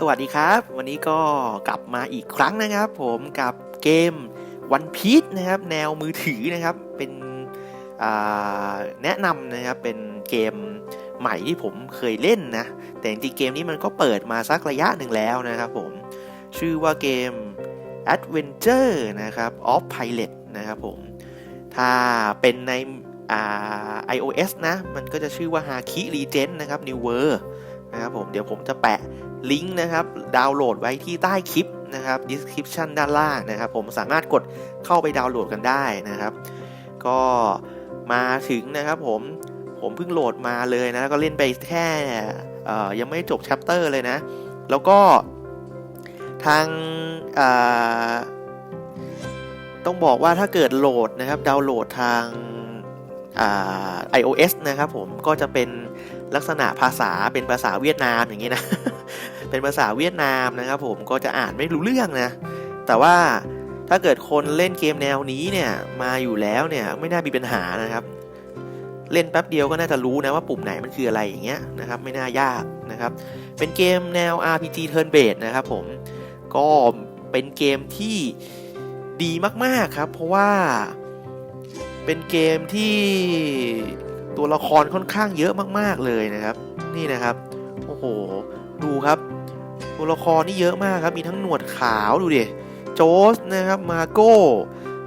สวัสดีครับ วันนี้ก็กลับมาอีกครั้งนะครับ ผมกับเกม One Piece นะครับแนวมือถือนะครับเป็นแนะนำนะครับเป็นเกมใหม่ที่ผมเคยเล่นนะ แต่จริงเกมนี้มันก็เปิดมาสักระยะหนึ่งแล้วนะครับผมชื่อว่าเกม Adventure นะครับ of Pilot นะครับผมถ้าเป็นในอ iOS นะ มันก็จะชื่อว่า Haki Legend นะครับ New World นะครับผมเดี๋ยวผมจะแปะ ลิงก์นะครับดาวน์โหลดไว้ที่ใต้คลิปนะครับ description ด้านล่างนะครับ ผมสามารถกดเข้าไปดาวน์โหลดกันได้นะครับ ก็มาถึงนะครับผมผมเพิ่งโหลดมาเลยนะแล้วก็เล่นไปแค่ยังไม่จบ chapter เลยนะ แล้วก็ทางต้องบอกว่าถ้าเกิดโหลดนะครับดาวน์โหลดทางา iOS นะครับผมก็จะเป็นลักษณะภาษาเป็นภาษาเวียดนามอย่างนี้นะ เป็นภาษาเวียดนามนะครับผมก็จะอ่านไม่รู้เรื่องนะ แต่ว่าถ้าเกิดคนเล่นเกมแนวนี้เนี่ยมาอยู่แล้วเนี่ยไม่น่ามีปัญหานะครับ เล่นแป๊บเดียวก็น่าจะรู้นะว่าปุ่มไหนมันคืออะไรอย่างเงี้ยนะครับไม่น่ายากนะครับ เป็นเกมแนว RPG turn based นะครับผมก็เป็นเกมที่ดีมากๆครับ เพราะว่าเป็นเกมที่ตัวละครค่อนข้างเยอะมากๆเลยนะครับ นี่นะครับ โอ้โห ดูครับ ตัวละครนี่เยอะมากครับ มีทั้งหนวดขาวดูดิโจสนะครับ มาโก้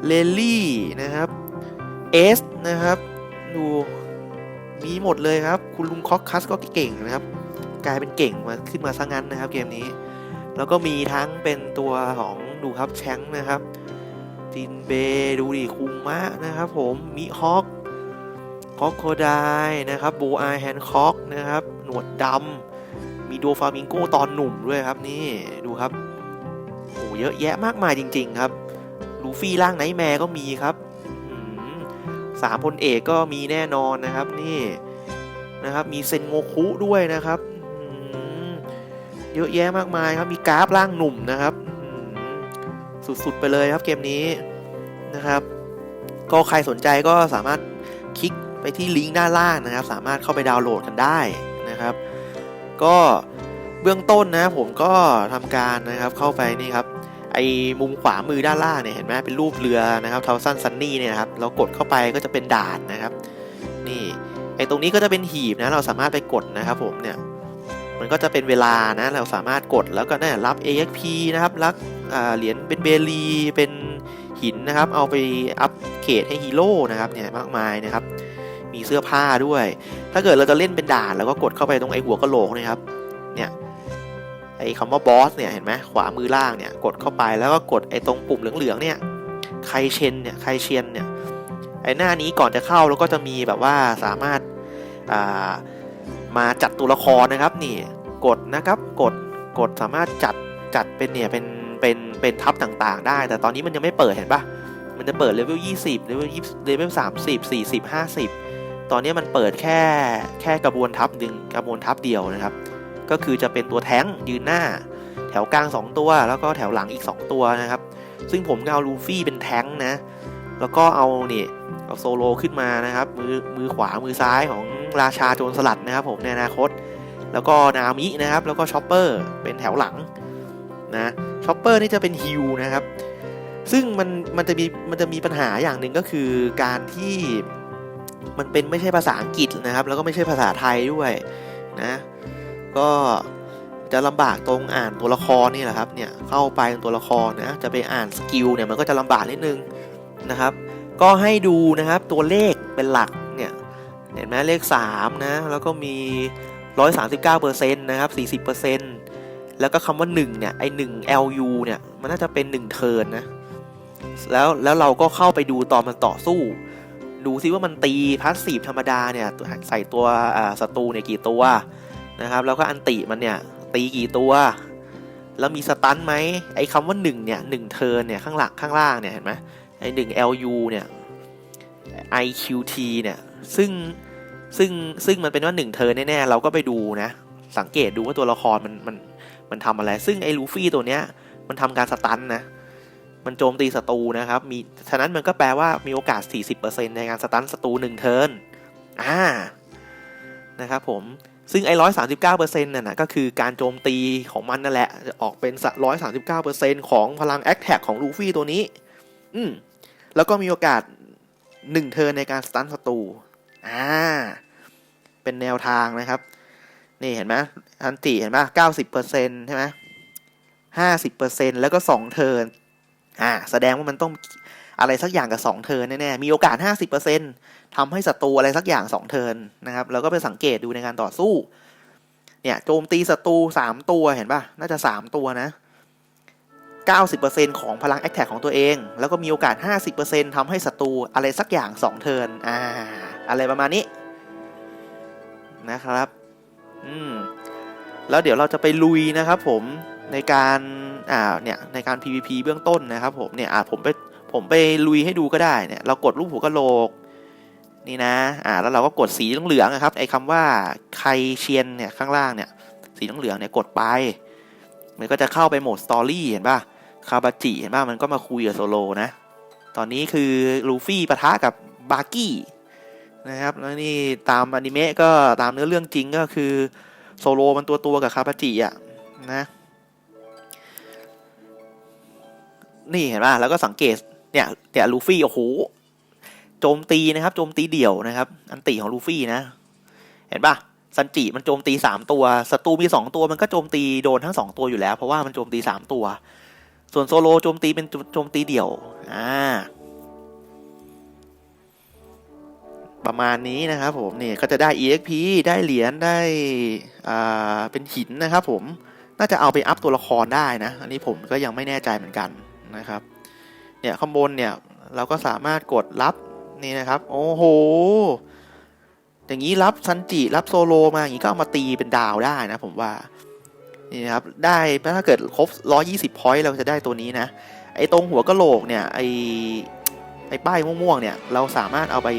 เลลี่นะครับ เอสนะครับ ดูมีหมดเลยครับ คุณลุงคอกคัสก็เก่งนะครับ กลายเป็นเก่งมาขึ้นมาซะงั้นนะครับเกมนี้ แล้วก็มีทั้งเป็นตัวของดูครับแชงนะครับจินเบดูดิคุมะนะครับผมมิฮอกคอกโคไดนะครับโบอาแฮนคอกนะครับ หนวดดำ โดฟามิงโกตอนหนุ่มด้วยครับนี่ดูครับโอ้เยอะแยะมากมายจริง ๆ ครับ ลูฟี่ร่างไนท์แมร์ก็มีครับสามพลเอกก็มีแน่นอนนะครับนี่นะครับมีเซนโงคุด้วยนะครับเยอะแยะมากมายครับมีกราฟร่างหนุ่มนะครับสุดๆไปเลยครับเกมนี้นะครับ ก็ใครสนใจก็สามารถคลิกไปที่ลิงก์ด้านล่างนะครับ สามารถเข้าไปดาวน์โหลดกันได้นะครับ ก็ เบื้องต้นนะผมก็ทำการนะครับเข้าไปนี่ครับไอ้มุมขวามือด้านล่างเนี่ยเห็นไหมเป็นรูปเรือนะครับเทาสั้นซันนี่เนี่ยนะครับเรากดเข้าไปก็จะเป็นด่านนะครับนี่ไอ้ตรงนี้ก็จะเป็นหีบนะเราสามารถไปกดนะครับผมเนี่ยมันก็จะเป็นเวลานะเราสามารถกดแล้วก็เนี่ยรับ AXP นะครับรับเหรียญเป็นเบลีเป็นหินนะครับ เอาไปอัปเกรดให้ฮีโร่นะครับเนี่ยมากมายนะครับ มีเสื้อผ้าด้วย ถ้าเกิดเราจะเล่นเป็นด่านเราก็กดเข้าไปตรงไอ้หัวกะโหลกนะครับเนี่ย ไอ้คำว่าบอสเนี่ยเห็นไหมขวามือล่างเนี่ยกดเข้าไปแล้วก็กดไอ้ตรงปุ่มเหลืองๆเนี่ยไคเชนเนี่ยไคเชนเนี่ยไอ้หน้านี้ก่อนจะเข้าแล้วก็จะมีแบบว่าสามารถามาจัดตัวละครนะครับนี่กดนะครับกดกดสามารถจัดจัดเป็นเนี่ยเป็นเป็นเป็นทับต่างๆ ได้ แต่ตอนนี้มันยังไม่เปิดเห็นปะมันจะเปิดเลเวล20เลเวล20เลเวล30 40 50 ตอนนี้มันเปิดแค่แค่กระบวนทัพหนึ่งกระบวนทัพเดียวนะครับ ก็คือจะเป็นตัวแท้งยืนหน้า แถวกลาง 2 ตัว แล้วก็แถวหลังอีก 2 ตัวนะครับ ซึ่งผมก็เอาลูฟี่เป็นแท้งนะ แล้วก็เอาเนี่ยเอาโซโลขึ้นมานะครับ มือมือขวามือซ้ายของราชาโจรสลัดนะครับ ผมในอนาคต แล้วก็นามินะครับ แล้วก็ชอปเปอร์เป็นแถวหลังนะชอปเปอร์นี่จะเป็นฮิวนะครับ ซึ่งมันมันจะมีมันจะมีปัญหาอย่างหนึ่งก็คือการที่มันเป็นไม่ใช่ภาษาอังกฤษนะครับ แล้วก็ไม่ใช่ภาษาไทยด้วยนะ ก็จะลำบากตรงอ่านตัวละครนี่แหละครับเนี่ยเข้าไปตัวละครนะจะไปอ่านสกิลเนี่ยมันก็จะลำบากนิดนึงนะครับ ก็ให้ดูนะครับตัวเลขเป็นหลักเนี่ยเห็นไหมเลข3นะแล้วก็มี 139%นะครับ40%แล้วก็คำว่า1เนี่ยไอ1 LU เนี่ยมันน่าจะเป็น1เทิร์นนะแล้วแล้วเราก็เข้าไปดูตอนมันต่อสู้ ดูซิว่ามันตีพาสซีฟธรรมดาเนี่ยใส่ตัวศัตรูเนี่ยกี่ตัว นะครับ แล้วก็อันติมันเนี่ยตีกี่ตัว แล้วมีสตันไหมไอ้คำว่า1เนี่ย1เทิร์นเนี่ยข้างหลังข้างล่างเนี่ยเห็นไหมไอ้1 LU เนี่ย IQT เนี่ยซึ่งซึ่งซึ่งมันเป็นว่า1เทิร์นแน่ๆเราก็ไปดูนะ สังเกตดูว่าตัวละครมันมันมันทำอะไร ซึ่งไอ้ลูฟี่ตัวเนี้ยมันทำการสตันนะมันโจมตีศัตรูนะครับ มี ฉะนั้นมันก็แปลว่ามีโอกาส 40%ในการสตันศัตรู1เทิร์น อ่า นะครับผม ซึ่งไอ้ร้อยสาสิบเก้าเปอร์เซ็นต์น่ะนะก็คือการโจมตีของมันนั่นแหละ จะออกเป็นร้อยสาสิบเก้าเปอร์เซ็นต์ของพลังแอคแท็กของลูฟี่ตัวนี้ อืมแล้วก็มีโอกาสหนึ่งเทิร์ในการสตันศัตรูอ่า เป็นแนวทางนะครับ นี่เห็นไหมอันติเห็นไหมเก้าสิบเปอร์เซ็นต์ใช่ไหมห้าสิบเปอร์เซ็นต์แล้วก็สองเทิร์นอ่า แสดงว่ามันต้อง อะไรสักอย่างกับสองเทินแน่ๆมีโอกาสห้าสิบเปอร์เซ็นทำให้ศัตรูอะไรสักอย่างสองเทินนะครับแล้วก็ไปสังเกตดูในการต่อสู้เนี่ยโจมตีศัตรูสามตัวเห็นป่ะน่าจะสามตัวนะ 90%ของพลังแอคแท็กของตัวเอง แล้วก็มีโอกาส 50%ทำให้ศัตรูอะไรสักอย่าง 2 เทินอ่าอะไรประมาณนี้นะครับอืมแล้วเดี๋ยวเราจะไปลุยนะครับผมในการอ่าเนี่ยในการ PVP เบื้องต้นนะครับผมเนี่ยอ่าผมไป ผมไปลุยให้ดูก็ได้เนี่ยเรากดรูปหัวกะโหลกนี่นะอ่าแล้วเราก็กดสีเหลืองๆนะครับไอ้คำว่าใครเชียนเนี่ยข้างล่างเนี่ยสีเหลืองๆเนี่ยกดไป มันก็จะเข้าไปโหมดสตอรี่เห็นป่ะคาบาจิเห็นป่ะมันก็มาคุยกับโซโลนะตอนนี้คือลูฟี่ปะทะกับบาร์กี้นะครับแล้วนี่ตามอนิเมะก็ตามเนื้อเรื่องจริงก็คือโซโลมันตัวตัวกับคาบาจิอะนะนี่เห็นป่ะแล้วก็สังเกต เนี่ยเนี่ยลูฟี่โอ้โหโจมตีนะครับโจมตีเดี่ยวนะครับ อันติของลูฟี่นะ เห็นปะซันจิมันโจมตีสามตัวศัตรูมีสองตัวมันก็โจมตีโดนทั้งสองตัวอยู่แล้ว เพราะว่ามันโจมตีสามตัว ส่วนโซโลโจมตีเป็นโจมตีเดี่ยวอ่าประมาณนี้นะครับผมนี่ก็จะได้ EXP ได้เหรียญได้อ่าเป็นหินนะครับผมน่าจะเอาไปอัพตัวละครได้นะ อันนี้ผมก็ยังไม่แน่ใจเหมือนกันนะครับ เนี่ยข้างบนเนี่ยเราก็สามารถกดรับนี่นะครับ โอ้โห อย่างนี้รับซันจิรับโซโลมาอย่างนี้ก็เอามาตีเป็นดาวได้นะผมว่านี่นะครับได้ถ้าเกิดครบ 120 พอยต์เราจะได้ตัวนี้นะ ไอ้ตรงหัวกะโหลกเนี่ยไอ้ไอ้ป้ายม่วงๆเนี่ยเราสามารถเอาไป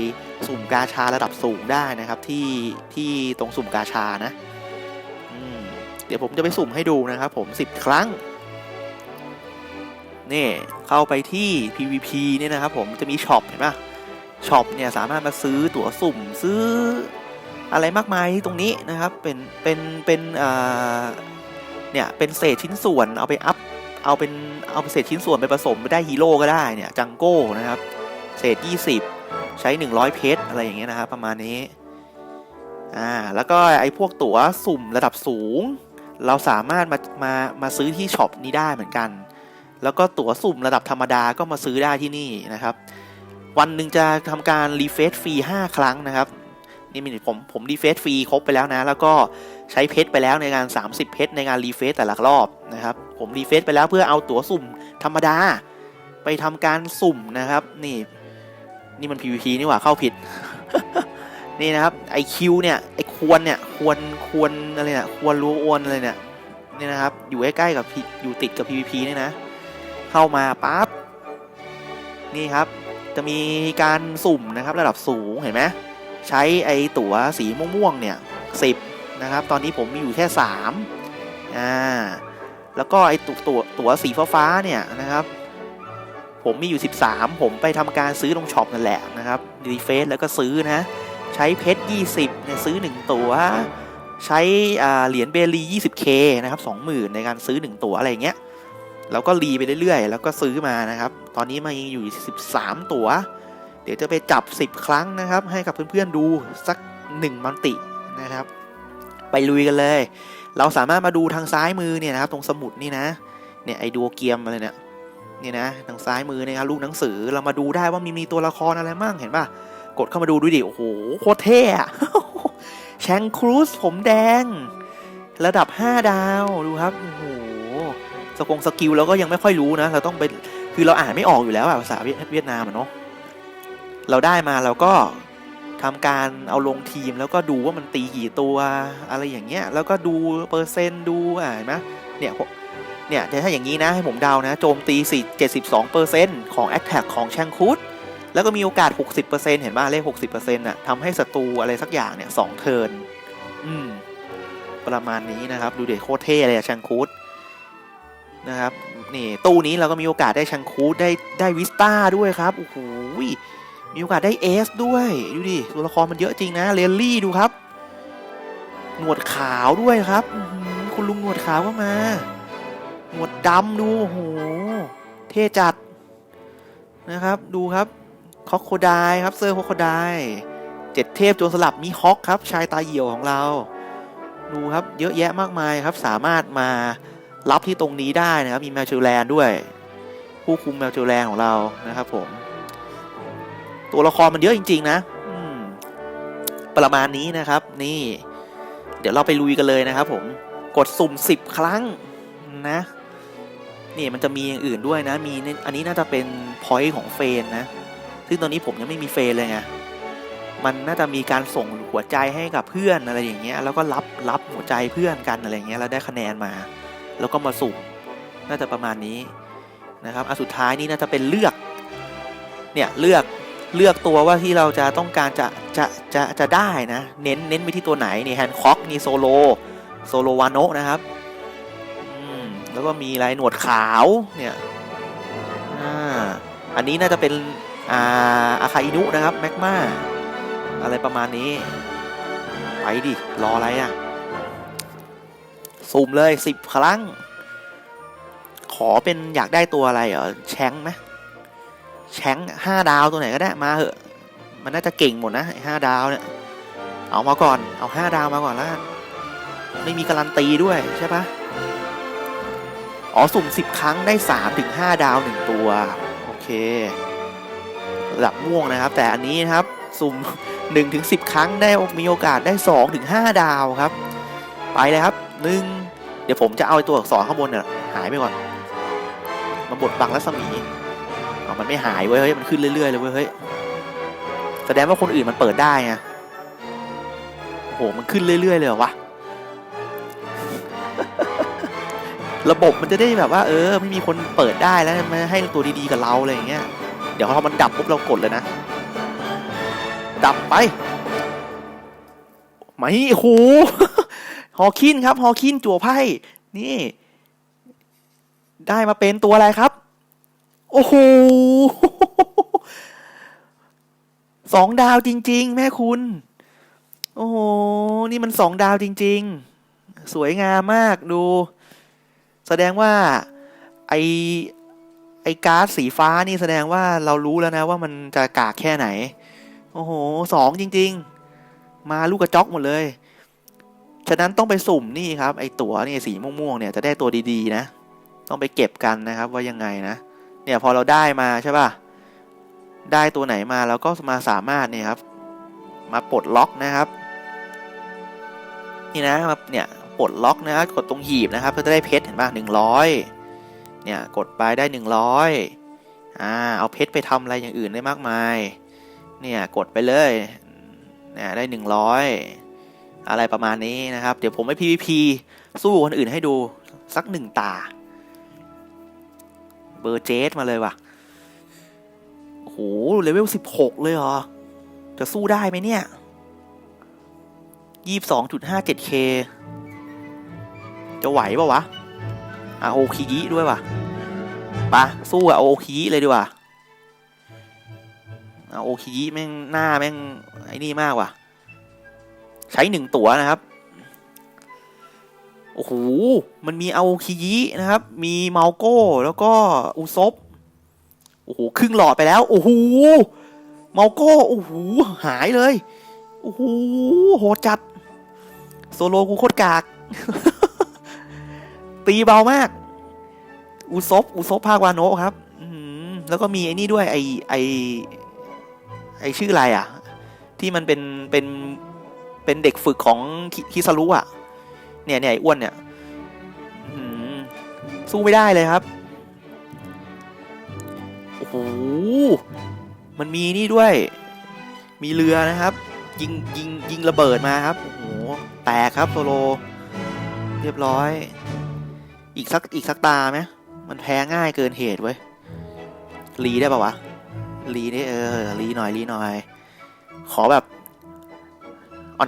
สุ่มกาชาระดับสูงได้นะครับที่ที่ตรงสุ่มกาชานะเดี๋ยวผมจะไปสุ่มให้ดูนะครับผม 10 ครั้ง นี่เข้าไปที่ PVP เนี่ยนะครับผมจะมีช็อปเห็นปะช็อปเนี่ยสามารถมาซื้อตั๋วสุ่มซื้ออะไรมากมายที่ตรงนี้นะครับ เป็น เป็น เป็นอ่าเนี่ย เป็นเศษชิ้นส่วนเอาไปอัพ เอาเป็น เอาเศษชิ้นส่วนไปผสมไปได้ฮีโร่ก็ได้เนี่ย จังโก้นะครับ เศษ 20 ใช้ 100 เพชรอะไรอย่างเงี้ยนะครับ ประมาณนี้ อ่า แล้วก็ไอ้พวกตั๋วสุ่มระดับสูง เราสามารถมา มา มาซื้อที่ช็อปนี้ได้เหมือนกัน แล้วก็ตั๋วสุ่มระดับธรรมดาก็มาซื้อได้ที่นี่นะครับ วันหนึ่งจะทำการรีเฟซฟรี5 ครั้งนะครับนี่มีผมผมรีเฟซฟรีครบไปแล้วนะ แล้วก็ใช้เพชรไปแล้วในงาน 30 เพชรในงานรีเฟซแต่ละรอบนะครับ ผมรีเฟซไปแล้วเพื่อเอาตั๋วสุ่มธรรมดา ไปทำการสุ่มนะครับ นี่ นี่มัน PVP นี่หว่าเข้าผิด นี่นะครับไอคิวเนี่ยไอควรเนี่ยควรควรอะไรเนี่ยควรรู้อวนอะไรเนี่ยนี่นะครับ อยู่ใกล้ๆกับอยู่ติดกับ PVP นี่ยนะ เข้ามาปั๊บนี่ครับ จะมีการสุ่มนะครับระดับสูงเห็นไหมใช้ไอตั๋วสีม่วงๆเนี่ยสิบนะครับตอนนี้ผมมีอยู่แค่สามอ่าแล้วก็ไอตัวตัวตั๋วสีฟ้าเนี่ยนะครับผมมีอยู่ 13 ผมไปทำการซื้อตรงช็อปนั่นแหละนะครับรีเฟซแล้วก็ซื้อนะ ใช้เพชร 20เนี่ยซื้อ 1 ตัว ใช้เหรียญเบลี 20k นะครับ 20,000 ในการซื้อ 1 ตัวอะไรเงี้ย แล้วก็รีไปเรื่อยๆ แล้วก็ซื้อมานะครับ ตอนนี้มาอยู่ 13 ตัว เดี๋ยวจะไปจับ 10 ครั้งนะครับ ให้กับเพื่อนๆดูสัก 1 มันตินะครับ ไปลุยกันเลย เราสามารถมาดูทางซ้ายมือเนี่ยนะครับ ตรงสมุดนี่นะ เนี่ยไอดูเกียมอะไรเนี่ยนี่นะทางซ้ายมือนะครับลูกหนังสือเรามาดูได้ว่ามีมีตัวละครอะไรมั่งเห็นป่ะ กดเข้ามาดูดูดิ โอ้โหโคตรเท่อะแชงครูสผมแดง ระดับ 5 ดาว ดูครับ โอ้โห สกงสกิลเราก็ยังไม่ค่อยรู้นะ เราต้องไปคือเราอ่านไม่ออกอยู่แล้วอะภาษาเวียดนามอะเนาะเราได้มาเราก็ทำการเอาลงทีมแล้วก็ดูว่ามันตีกี่ตัวอะไรอย่างเงี้ยแล้วก็ดูเปอร์เซ็นต์ดูอ่านไหมเนี่ยเนี่ยถ้าอย่างนี้นะให้ผมเดานะโจมตี4 72%ของ Attack ของแชงคุดแล้วก็มีโอกาส 60%เห็นป่ะเลข 60%น่ะทำให้ศัตรูอะไรสักอย่างเนี่ยสองเทิร์นอืมประมาณนี้นะครับ ดูเด็กโคตรเท่เลยอะแชงคุด นะครับนี่ตู้นี้เราก็มีโอกาสได้แชงคูดได้ได้วิสตาด้วยครับโอ้โหมีโอกาสได้เอสด้วยดูดิตัวละครมันเยอะจริงนะเรลลี่ดูครับ หนวดขาวด้วยครับอื้อหือคุณลุงหนวดขาวก็มา หนวดดำดูโอ้โหเท่จัดนะครับ ดูครับคอคโคไดครับเซอร์คอคโคไดเจ็ดเทพโจรสลับมีฮอกครับ ชายตาเหี่ยวของเรา ดูครับเยอะแยะมากมายครับสามารถมา รับที่ตรงนี้ได้นะครับ มีแมวเชลแลนด้วย ผู้คุมแมวเชลแลนของเรานะครับ ผม ตัวละครมันเยอะจริง ๆ นะประมาณนี้นะครับ นี่ เดี๋ยวเราไปลุยกันเลยนะครับ ผมกดสุ่มสิบครั้งนะ นี่มันจะมีอย่างอื่นด้วยนะ มีอันนี้น่าจะเป็นพอยต์ของเฟนนะ ซึ่งตอนนี้ผมยังไม่มีเฟนเลยไงมันน่าจะมีการส่งหัวใจให้กับเพื่อนอะไรอย่างเงี้ย แล้วก็รับรับหัวใจเพื่อนกันอะไรเงี้ย แล้วได้คะแนนมา แล้วก็มาสุ่มน่าจะประมาณนี้นะครับอันสุดท้ายนี่น่าจะเป็นเลือกเนี่ยเลือกเลือกตัวว่าที่เราจะต้องการจะจะจะจะได้นะ เน้นเน้นไปที่ตัวไหนนี่แฮนค็อกนี่โซโลโซโลวานโนะนะครับอืมแล้วก็มีลายหนวดขาวเนี่ยอ่าอันนี้น่าจะเป็นอ่าอาคาอินุนะครับแมกมาอะไรประมาณนี้ ไปดิ รออะไรอะ่ สุ่มเลยสิบครั้ง ขอเป็นอยากได้ตัวอะไรเหรอแชงไหมแชงห้าดาวตัวไหนก็ได้มาเหอะ มันน่าจะเก่งหมดนะห้าดาวเนี่ยเอามาก่อนเอาห้าดาวมาก่อนแล้วไม่มีการันตีด้วยใช่ปะอ๋อ สุ่มสิบครั้งได้สามถึงห้าดาวหนึ่งตัว โอเคระดับม่วงนะครับ แต่อันนี้นะครับ สุ่มหนึ่งถึงสิบครั้งได้มีโอกาสได้สองถึงห้าดาวครับ ไปเลยครับ หนึ่งเดี๋ยวผมจะเอาตัวอักษรข้างบนเนี่ยหายไปก่อนมาบดบังรัศมีเอามันไม่หายเว้ยเฮ้ยมันขึ้นเรื่อยๆเลยเว้ยเฮ้ยแสดงว่าคนอื่นมันเปิดได้ไงโอ้โหมันขึ้นเรื่อยๆเลยเหรอวะระบบมันจะได้แบบว่า เออ ไม่มีคนเปิดได้แล้วมาให้ตัวดีๆกับเราอะไรอย่างเงี้ยเดี๋ยวพอมันดับปุ๊บเรากดเลยนะดับไปไม่โอ้โห ฮอคินครับฮอคินจั่วไพ่นี่ ได้มาเป็นตัวอะไรครับ โอ้โหสองดาวจริง ๆ แม่คุณ โอ้โห นี่มันสองดาวจริง ๆ สวยงามมากดู แสดงว่าไอไอการ์ดสีฟ้านี่แสดงว่าเรารู้แล้วนะว่ามันจะกากแค่ไหน โอ้โหสองจริง ๆ มาลูกกระจอกหมดเลย ฉะนั้นต้องไปสุ่มนี่ครับไอตั๋วนี่สีม่วงๆเนี่ยจะได้ตัวดีๆนะ ต้องไปเก็บกันนะครับว่ายังไงนะเนี่ยพอเราได้มาใช่ป่ะได้ตัวไหนมาเราก็มาสามารถเนี่ยครับ มาปลดล็อกนะครับนี่นะเนี่ยปลดล็อกนะครับกดตรงหีบนะครับก็จะได้เพชรเห็นป่ะหนึ่งร้อยเนี่ยกดไปได้หนึ่งร้อยอ่าเอาเพชรไปทำอะไรอย่างอื่นได้มากมาย เนี่ยกดไปเลยเนี่ยได้หนึ่งร้อย อะไรประมาณนี้นะครับ เดี๋ยวผมไป PVP สู้คนอื่นให้ดูสักหนึ่งตา เบอร์เจสมาเลยว่ะ โอ้โหเลเวลสิบหกเลยเหรอ จะสู้ได้ไหมเนี่ยยี่สองจุดห้าเจ็ดเคจะไหวปะวะอาโอคิยิด้วยว่ะปะสู้กับโอคิยิเลยดีกว่าอาโอคิยิแม่งหน้าแม่งไอ้นี่มากว่ะ ใช้หนึ่งตั๋วนะครับ โอ้โห มันมีอาโอคิยินะครับ มีเมาโก้ แล้วก็อุซบโอ้โห ครึ่งหลอดไปแล้ว โอ้โห เมาโก้ โอ้โห หายเลย โอ้โห โหดจัด โซโลกูโคตรกาก ตีเบามาก อุซบอุซบภาควาโนะครับ แล้วก็มีไอ้นี่ด้วย ไอไอไอชื่ออะไรอะ ที่มันเป็น เป็น เป็นเด็กฝึกของคิซารุอะ เนี่ยเนี่ยอ้วนเนี่ยสู้ไม่ได้เลยครับ โอ้โห มันมีนี่ด้วย มีเรือนะครับ ยิงยิงยิงระเบิดมาครับ โอ้โห แตกครับโซโล เรียบร้อย อีกสักอีกสักตาไหมมันแพ้ง่ายเกินเหตุเว้ย รีได้ปะวะ รีได้เออ รีหน่อยรีหน่อย ขอแบบ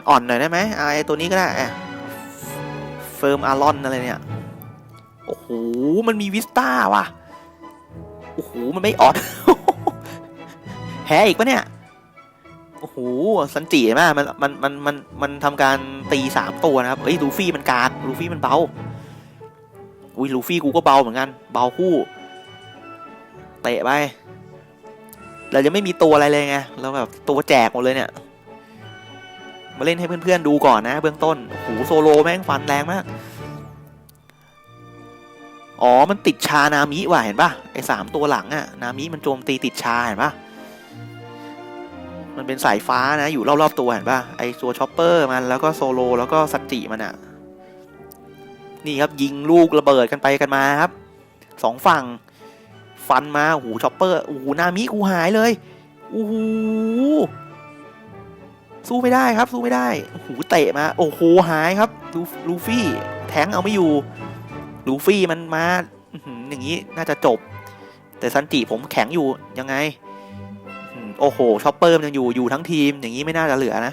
อ่อนๆหน่อยได้ไหมไอตัวนี้ก็ได้เฟิร์มอารอนอะไรเนี่ย โอ้โห มันมีวิสต้าว่ะ โอ้โห มันไม่อ่อดแพ้อีกปะเนี่ย โอ้โห สันจิเห็นไหมมันมันมันมันมันทำการตีสามตัวนะครับ เอ้ย ลูฟี่มันกากลูฟี่มันเบา อุ้ย ลูฟี่กูก็เบาเหมือนกัน เบาคู่ เตะไปเราจะไม่มีตัวอะไรเลยไง เราแบบตัวแจกหมดเลยเนี่ย มาเล่นให้เพื่อนๆดูก่อนนะเบื้องต้นโอ้โหโซโลแม่งฟันแรงมาก อ๋อ มันติดชานามิว่ะเห็นปะไอ้สามตัวหลังอะนามิมันโจมตีติดชาเห็นปะมันเป็นสายฟ้านะ อยู่รอบๆตัวเห็นปะไอ้ตัวช็อปเปอร์มันแล้วก็โซโลแล้วก็สัจจิมันอะนี่ครับยิงลูกระเบิดกันไปกันมาครับสองฝั่ง ฟันมาโอ้โหช็อปเปอร์โอ้โหนามิกูหายเลยโอ้โห สู้ไม่ได้ครับสู้ไม่ได้โอ้โหเตะมาโอ้โหหายครับลูลูฟี่แทงเอาไม่อยู่ลูฟี่มันมาอย่างนี้น่าจะจบ แต่ซันจิผมแข็งอยู่ยังไงโอ้โหช็อปเปอร์มันยังอยู่อยู่ทั้งทีมอย่างนี้ไม่น่าจะเหลือนะ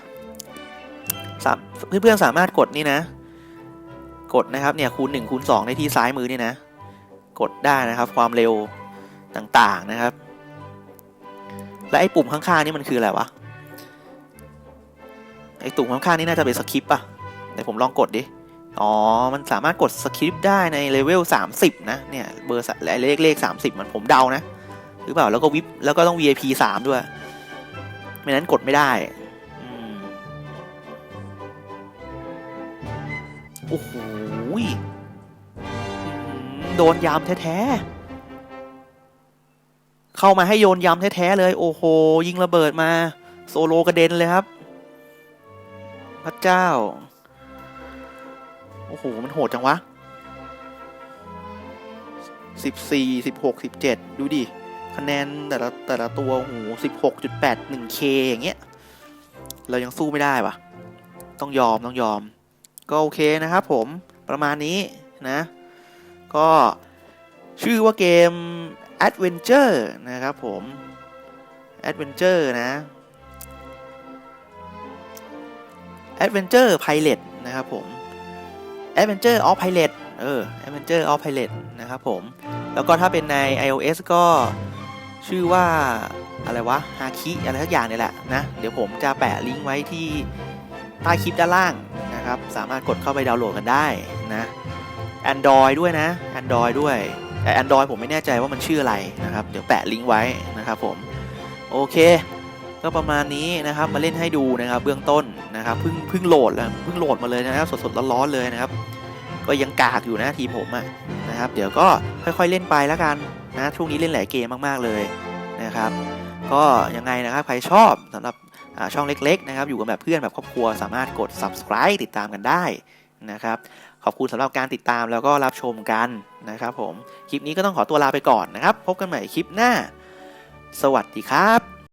เพื่อนๆสามารถกดนี่นะ กดนะครับเนี่ยคูณหนึ่งคูณสองในที่ซ้ายมือนี่นะ กดได้นะครับ ความเร็วต่างๆนะครับ และไอ้ปุ่มข้างๆนี่มันคืออะไรวะ ไอตุ่มข้างๆนี่น่าจะเป็นสคริปต์ป่ะเดี๋ยวผมลองกดดิ อ๋อ มันสามารถกดสคริปต์ได้ในเลเวล 30 นะ เนี่ย เบอร์สะเลขเลข 30 มันผมเดานะ หรือเปล่า แล้วก็วิปแล้วก็ต้อง VIP 3 ด้วย ไม่นั้นกดไม่ได้อโอ้โหโดนยามแท้ๆ เข้ามาให้โยนยำแท้ๆเลย โอ้โห ยิงระเบิดมา โซโลกระเด็นเลยครับ พระเจ้า โอ้โห มันโหดจังวะสิบสี่สิบหกสิบเจ็ดดูดิ คะแนนแต่ละแต่ละตัวโอ้โหสิบหกจุดแปดหนึ่งเคอย่างเงี้ย เรายังสู้ไม่ได้วะต้องยอมต้องยอม ก็โอเคนะครับผมประมาณนี้นะ ก็ชื่อว่าเกม Adventure นะครับผม Adventure นะ Adventure Pilot นะครับผม Adventure of Pilot เออ Adventure of Pilot นะครับผม แล้วก็ถ้าเป็นใน iOS ก็ชื่อว่าอะไรวะฮาคิอะไรทักอย่างนี่แหละนะ เดี๋ยวผมจะแปะลิงก์ไว้ที่ใต้คลิปด้านล่างนะครับ สามารถกดเข้าไปดาวน์โหลดกันได้นะ Android ด้วยนะ Android ด้วยแต่ Android ผมไม่แน่ใจว่ามันชื่ออะไรนะครับ เดี๋ยวแปะลิงก์ไว้นะครับผม โอเค ก็ประมาณนี้นะครับมาเล่นให้ดูนะครับ เบื้องต้นนะครับเพิ่งเพิ่งโหลดแล้วเพิ่งโหลดมาเลยนะครับสดๆร้อนๆเลยนะครับ ก็ยังกากอยู่นะทีมผมอะนะครับ เดี๋ยวก็ค่อยๆเล่นไปแล้วกันนะช่วงนี้เล่นหลายเกมมากๆเลยนะครับ ก็ยังไงนะครับใครชอบสำหรับช่องเล็กๆนะครับอยู่กันแบบเพื่อนแบบครอบครัวสามารถกด subscribe ติดตามกันได้นะครับขอบคุณสำหรับการติดตามแล้วก็รับชมกันนะครับผม คลิปนี้ก็ต้องขอตัวลาไปก่อนนะครับ พบกันใหม่คลิปหน้า สวัสดีครับ